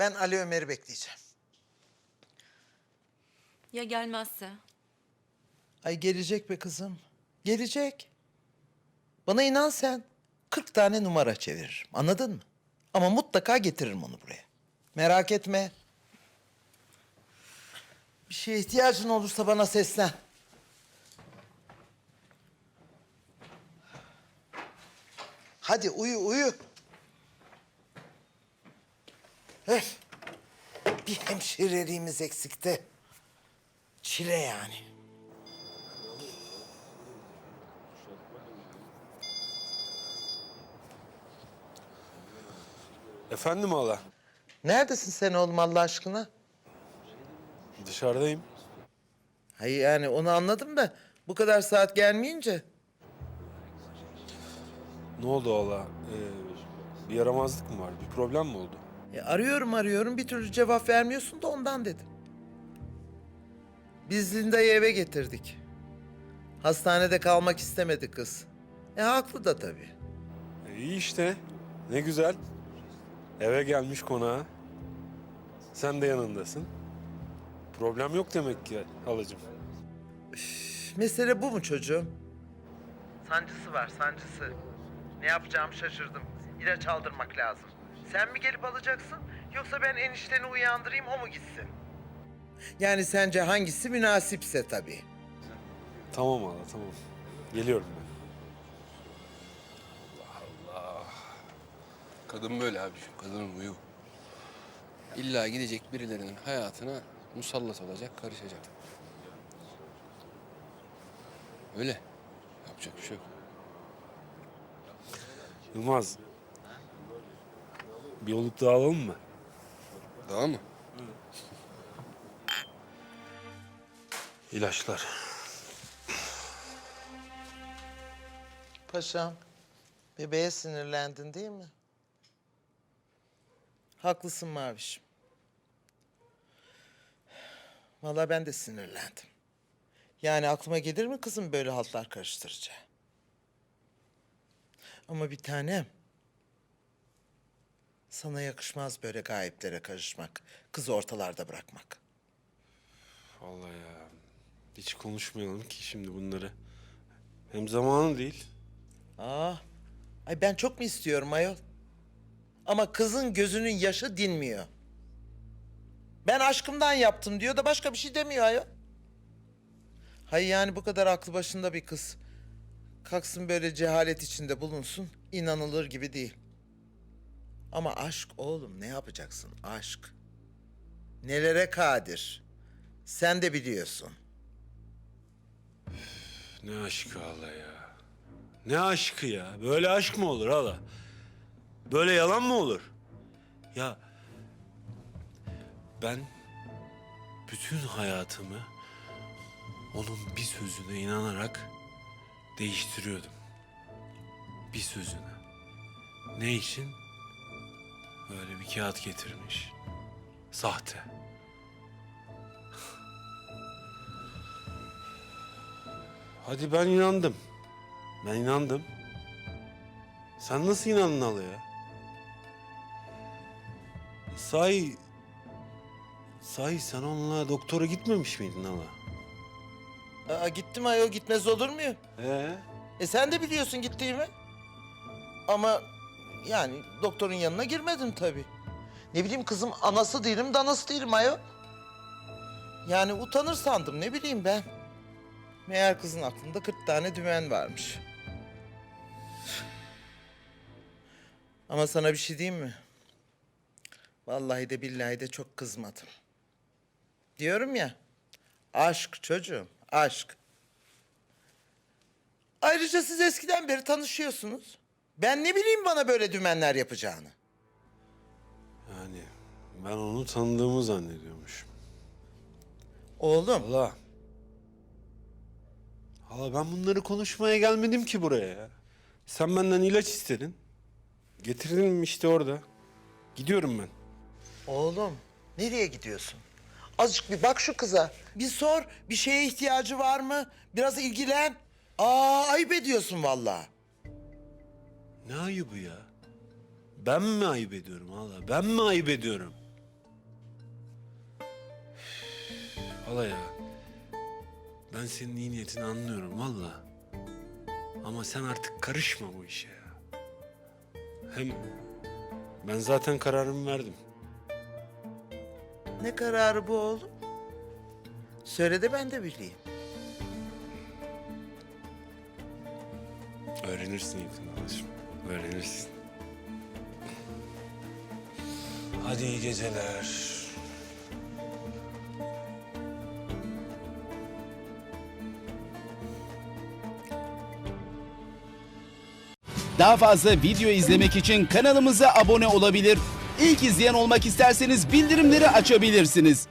Ben Ali Ömer'i bekleyeceğim. Ya gelmezse? Ay gelecek be kızım. Gelecek. Bana inan sen. 40 tane numara çeviririm. Anladın mı? Ama mutlaka getiririm onu buraya. Merak etme. Bir şeye ihtiyacın olursa bana seslen. Hadi uyu uyu. Bir hemşireliğimiz eksikti. Çile yani. Efendim hala? Neredesin sen oğlum Allah aşkına? Dışarıdayım. Hayır yani onu anladım da bu kadar saat gelmeyince. Ne oldu hala? Ee, bir yaramazlık mı var? Bir problem mi oldu? E, arıyorum arıyorum bir türlü cevap vermiyorsun da ondan dedim. Biz Linda'yı eve getirdik. Hastanede kalmak istemedi kız. E haklı da tabii. E, iyi işte. Ne güzel. Eve gelmiş konağa. Sen de yanındasın. Problem yok demek ki halacığım. Üf, Mesele bu mu çocuğum? Sancısı var sancısı. Ne yapacağımı şaşırdım. İlaç aldırmak lazım. Sen mi gelip alacaksın yoksa ben enişteni uyandırayım o mu gitsin? Yani sence hangisi münasipse tabii. Tamam hala tamam. Geliyorum ben. Kadın böyle abi şu kadının huyu. İlla gidecek birilerinin hayatına musallat olacak, karışacak. Öyle. Yapacak bir şey yok. Yılmaz. Bir oluk daha alalım mı? Daha mı? İlaçlar. Paşam, bebeğe sinirlendin değil mi? Haklısın Mavişim. Vallahi ben de sinirlendim. Yani aklıma gelir mi kızım böyle haltlar karıştıracağı? Ama bir tanem. Sana yakışmaz böyle gayeplere karışmak. Kızı ortalarda bırakmak. Vallahi ya. Hiç konuşmayalım ki şimdi bunları. Hem zamanı değil. Aa, Ah, ay ben çok mu istiyorum ayol? Ama kızın gözünün yaşı dinmiyor. Ben aşkımdan yaptım diyor da başka bir şey demiyor ayol. Hay yani bu kadar aklı başında bir kız. Kalksın böyle cehalet içinde bulunsun, inanılır gibi değil. Ama aşk oğlum ne yapacaksın aşk? Nelere kadir? Sen de biliyorsun. Ne aşkı hala ya. Ne aşkı ya. Böyle aşk mı olur hala? Böyle yalan mı olur? Ya ben bütün hayatımı onun bir sözüne inanarak değiştiriyordum. Bir sözüne. Ne için? Böyle bir kağıt getirmiş. Sahte. Hadi ben inandım. Ben inandım. Sen nasıl inandın hala ya? Sahi... Sahi sen onunla doktora gitmemiş miydin hala? Aa, gittim ayol gitmez olur muyum? Ee? E sen de biliyorsun gittiğimi. Ama yani doktorun yanına girmedim tabii. Ne bileyim kızım anası değilim danası değilim ayol. Yani utanır sandım ne bileyim ben. Meğer kızın aklında 40 tane dümen varmış. Ama sana bir şey diyeyim mi? Vallahi de billahi de çok kızmadım. Diyorum ya, aşk çocuğum, aşk. Ayrıca siz eskiden beri tanışıyorsunuz. Ben ne bileyim bana böyle dümenler yapacağını. Yani ben onu tanıdığımı zannediyormuşum. Oğlum, Hala. Hala ben bunları konuşmaya gelmedim ki buraya ya. Sen benden ilaç istedin. Getirdin işte orada. Gidiyorum ben. oğlum nereye gidiyorsun? Azıcık bir bak şu kıza. Bir sor, bir şeye ihtiyacı var mı? Biraz ilgilen. Aa, ayıp ediyorsun vallahi. Ne ayıbı ya? Ben mi ayıp ediyorum Allah? Ben mi ayıp ediyorum? Valla ya. Ben senin iyi niyetini anlıyorum valla. Ama sen artık karışma bu işe ya. Hem ben zaten kararımı verdim. Ne kararı bu oğlum? Söyle de ben de bileyim. Öğrenirsin yakında. Anacığım. Öğrenirsin. Hadi iyi geceler. Daha fazla video izlemek için kanalımıza abone olabilir. İlk izleyen olmak isterseniz bildirimleri açabilirsiniz.